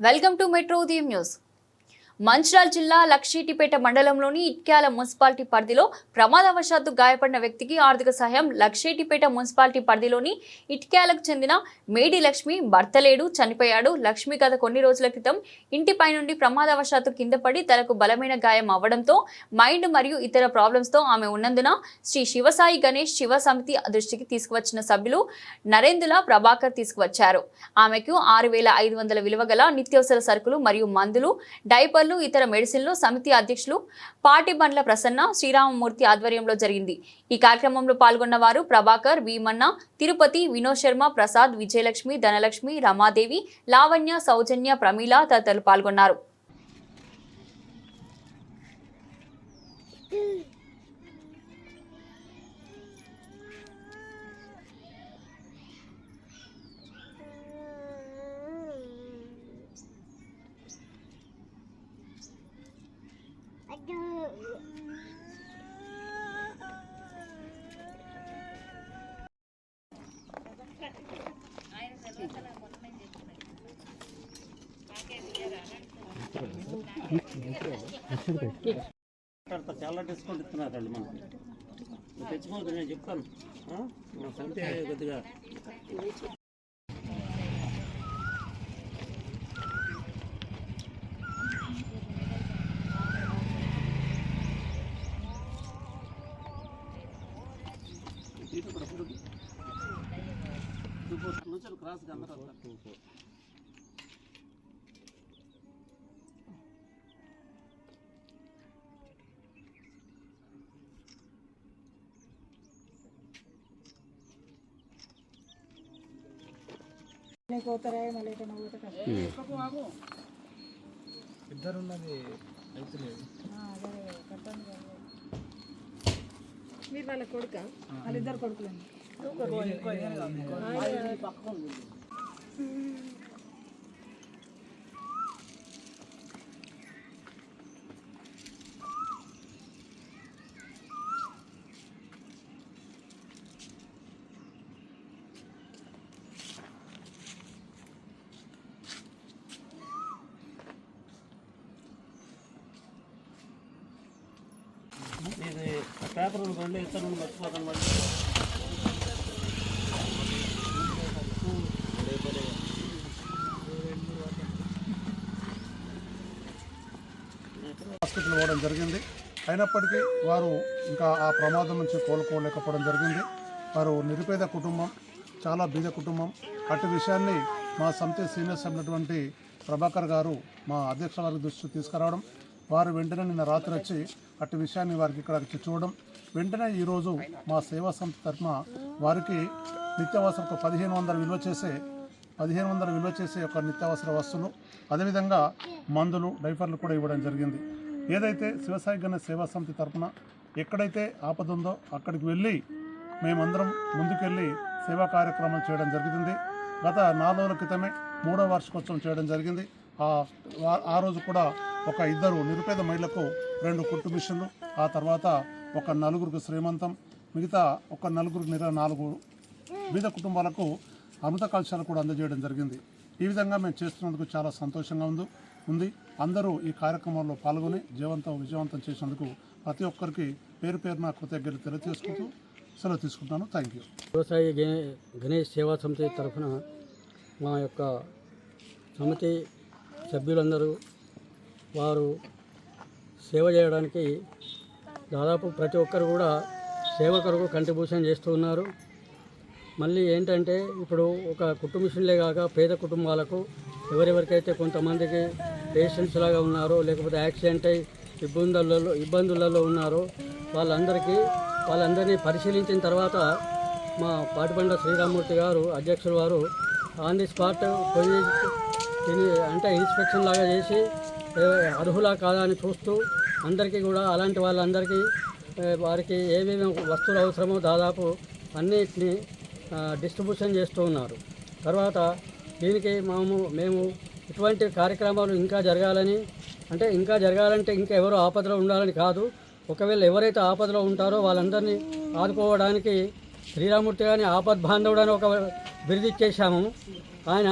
Welcome to metro ఉదయం news Mancherial జిల్లా లక్షీటిపేట మండలంలోని ఇట్క్యాల మున్సిపాలిటీ పరిధిలో ప్రమాదవశాత్తు గాయపడిన వ్యక్తికి ఆర్థిక సహాయం లక్షీటిపేట మున్సిపాలిటీ పరిధిలోని ఇట్క్యాలకు చెందిన మేడి లక్ష్మి భర్తలేడు చనిపోయాడు. లక్ష్మి గత కొన్ని రోజుల క్రితం ఇంటిపై నుండి ప్రమాదవశాత్తు కింద పడి తనకు బలమైన గాయం అవ్వడంతో మైండ్ మరియు ఇతర ప్రాబ్లమ్స్తో ఆమె ఉన్నందున శ్రీ శివసాయి గణేష్ శివ సమితి దృష్టికి తీసుకువచ్చిన సభ్యులు నరేందుల ప్రభాకర్ తీసుకువచ్చారు. ఆమెకు ఆరు వేల ఐదు వందల విలువ గల నిత్యావసర సరుకులు మరియు మందులు డైపర్లు ఇతర మెడిసిన్లు సమితి అధ్యక్షులు పాటి బండ్ల ప్రసన్న శ్రీరామమూర్తి ఆధ్వర్యంలో జరిగింది. ఈ కార్యక్రమంలో పాల్గొన్న వారు ప్రభాకర్ భీమన్న తిరుపతి వినోద్ శర్మ ప్రసాద్ విజయలక్ష్మి ధనలక్ష్మి రమాదేవి లావణ్య సౌజన్య ప్రమీల తదితరులు పాల్గొన్నారు. చాలా డిస్కౌంట్ ఇస్తున్నారండి మనకి తెచ్చుకోవద్దు నేను చెప్తాను. సంతే కొద్దిగా. నుంచి క్రాస్గా అందరూ వస్తారు. ఇద్దరున్నది అయితే లేదు. మీరు వాళ్ళ కొడుక? వాళ్ళిద్దరు కొడుకులండి. ఇది పేపర్ రెండు ఇస్తాను మర్చిపోతాను మళ్ళీ హాస్పిటల్ పోవడం జరిగింది. అయినప్పటికీ వారు ఇంకా ఆ ప్రమాదం నుంచి కోలుకోలేకపోవడం జరిగింది. వారు నిరుపేద కుటుంబం చాలా బీద కుటుంబం. అటు విషయాన్ని మా సమితి సీనియర్ సభ్యులటువంటి ప్రభాకర్ గారు మా అధ్యక్ష వారి దృష్టికి తీసుకురావడం వారు వెంటనే నిన్న రాత్రి వచ్చి అటు విషయాన్ని వారికి ఇక్కడ చూడడం. వెంటనే ఈరోజు మా సేవా సంస్థ తరఫున వారికి నిత్యావసరకు పదిహేను వందల విలువ చేసే పదిహేను వందల విలువ చేసే ఒక నిత్యావసర వస్తువులు అదేవిధంగా మందులు డైఫర్లు కూడా ఇవ్వడం జరిగింది. ఏదైతే శివసాయి గణేష్ సేవా సమితి తరఫున ఎక్కడైతే ఆపద ఉందో అక్కడికి వెళ్ళి మేమందరం ముందుకెళ్ళి సేవా కార్యక్రమం చేయడం జరుగుతుంది గత నాలుగు రోజుల క్రితమే మూడో వార్షికోత్సవం చేయడం జరిగింది. ఆ ఆ రోజు కూడా ఒక ఇద్దరు నిరుపేద మహిళలకు రెండు కుట్టు మిషన్లు ఆ తర్వాత ఒక నలుగురికి శ్రీమంతం మిగతా ఒక నలుగురు నిర నాలుగు బీద కుటుంబాలకు అమృత కలశాలు కూడా అందజేయడం జరిగింది. ఈ విధంగా మేము చేస్తున్నందుకు చాలా సంతోషంగా ఉంది. ఉంది. అందరూ ఈ కార్యక్రమంలో పాల్గొని జీవంతం విజయవంతం చేసినందుకు ప్రతి ఒక్కరికి పేరు పేరున కృతజ్ఞతలు తెలియజేసుకుంటూ సెలవు తీసుకుంటాను. Thank you. వ్యవసాయ గణే- గణేష్ సేవా సమితి తరఫున మా యొక్క సమితి సభ్యులందరూ వారు సేవ చేయడానికి దాదాపు ప్రతి ఒక్కరు కూడా సేవ కొరకు కంట్రిబ్యూషన్ చేస్తూ ఉన్నారు. మళ్ళీ ఏంటంటే ఇప్పుడు ఒక కుటుంబ కుటుంబిషన్లే కాక పేద కుటుంబాలకు ఎవరెవరికైతే కొంతమందికి పేషెంట్స్ లాగా ఉన్నారో లేకపోతే యాక్సిడెంట్ అయి ఇబ్బందులలో ఇబ్బందులలో ఉన్నారో వాళ్ళందరికీ వాళ్ళందరినీ పరిశీలించిన తర్వాత మా పాటిబండ శ్రీరామూర్తి గారు అధ్యక్షులు వారు ఆన్ ది స్పాట్ పోయి అంటే ఇన్స్పెక్షన్ లాగా చేసి అర్హులా కాదా అని చూస్తూ అందరికీ కూడా అలాంటి వాళ్ళందరికీ వారికి ఏమేమి వస్తువులు అవసరమో దాదాపు అన్నిటిని డిస్ట్రిబ్యూషన్ చేస్తూ ఉన్నారు. తర్వాత దీనికి మేము మేము ఇటువంటి కార్యక్రమాలు ఇంకా జరగాలని అంటే ఇంకా జరగాలంటే ఇంకా ఎవరు ఆపదలో ఉండాలని కాదు. ఒకవేళ ఎవరైతే ఆపదలో ఉంటారో వాళ్ళందరినీ ఆదుకోవడానికి శ్రీరామూర్తి గారిని ఆపద్ బాంధవుడు అని ఒక బిరుదిచ్చేసాము ఆయన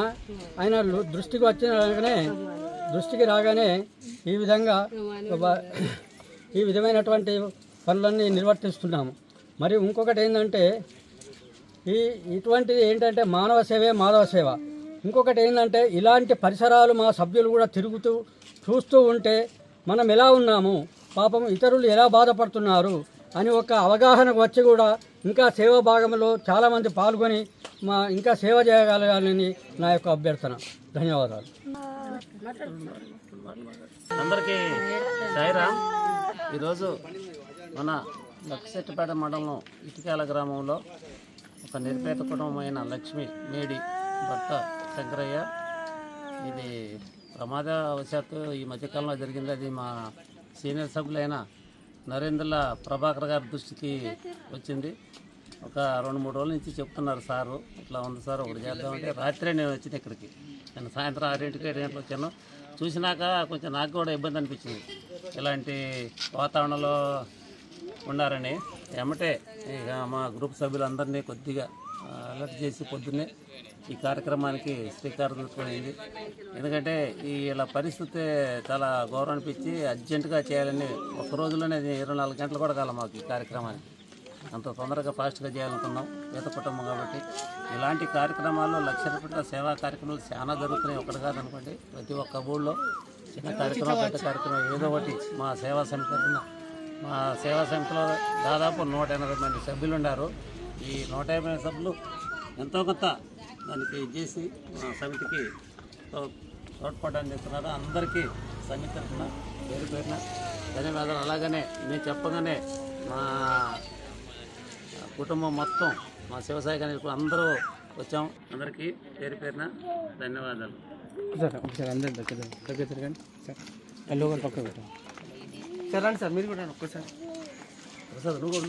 ఆయన దృష్టికి వచ్చిన దృష్టికి రాగానే ఈ విధంగా ఈ విధమైనటువంటి పనులన్నీ నిర్వర్తిస్తున్నాము. మరి ఇంకొకటి ఏంటంటే ఈ ఇటువంటిది ఏంటంటే మానవ సేవే మాధవ సేవ. ఇంకొకటి ఏంటంటే ఇలాంటి పరిసరాలు మా సభ్యులు కూడా తిరుగుతూ చూస్తూ ఉంటే మనం ఎలా ఉన్నాము? పాపం ఇతరులు ఎలా బాధపడుతున్నారు? అని ఒక అవగాహనకు వచ్చి కూడా ఇంకా సేవా భాగంలో చాలామంది పాల్గొని మా ఇంకా సేవ చేయగలగాలని నా యొక్క అభ్యర్థన. ధన్యవాదాలు. అందరికీ సాయిరామ్ ఈరోజు మన లక్షెట్టిపేట మండలం ఇటుకాల గ్రామంలో ఒక నిరుపేద కుటుంబమైన లక్ష్మి మేడి భర్త శంకరయ్య. ఇది ప్రమాదవశాత్తు ఈ మధ్యకాలంలో జరిగింది. అది మా సీనియర్ సభ్యులైన నరేంద్రల ప్రభాకర్ గారి దృష్టికి వచ్చింది. ఒక రెండు మూడు రోజుల నుంచి చెప్తున్నారు సారు. ఇట్లా ఉంది సార్ ఒకటి చేద్దామంటే రాత్రే నేను వచ్చింది ఇక్కడికి. నేను సాయంత్రం ఆరింటికి ఏడు గంటలకు వచ్చాను. చూసినాక కొంచెం నాకు కూడా ఇబ్బంది అనిపించింది. ఇలాంటి వాతావరణంలో ఉన్నారని ఏమంటే ఇక మా గ్రూప్ సభ్యులందరినీ కొద్దిగా అలర్ట్ చేసి పొద్దున్నే ఈ కార్యక్రమానికి శ్రీకారం చుట్టుకునేది ఎందుకంటే ఈ ఇలా పరిస్థితి చాలా గౌరవం అనిపించి అర్జెంటుగా చేయాలని ఒక రోజులోనే ఇరవై నాలుగు గంటలు కూడా కాలం మాకు ఈ కార్యక్రమానికి. అంత తొందరగా ఫాస్ట్గా చేయాలనుకున్నాం. పేద కుటుంబం కాబట్టి ఇలాంటి కార్యక్రమాల్లో లక్ష రూపాయల సేవా కార్యక్రమాలు చాలా జరుగుతున్నాయి. ఒకటి కాదు అనుకోండి ప్రతి ఒక్క ఊళ్ళో చిన్న కార్యక్రమం పెద్ద కార్యక్రమం ఏదో ఒకటి. మా సేవా సమితి మా సేవా సమితిలో దాదాపు నూట ఎనభై మంది సభ్యులు ఉన్నారు. ఈ నూట యాభై సభ్యులు ఎంతో కొంత దానికి చేసి మా సమితికి తోడ్పడడానికి చెప్తున్నారు అందరికీ సమితి తరఫున పేరు పేరున ధన్యవాదాలు. అలాగనే నేను చెప్పగానే మా కుటుంబం మొత్తం మా శివసాయి గారి అందరూ వచ్చాం. అందరికీ పేరు పేరున ధన్యవాదాలు. సార్ ఒకసారి అందరు దగ్గర దగ్గర తిరగండి. సార్ లోగల్ పక్క పెట్టండి. సార్ సార్ మీరు కూడా ఒక్కసారి. ప్రసాద్ నువ్వు.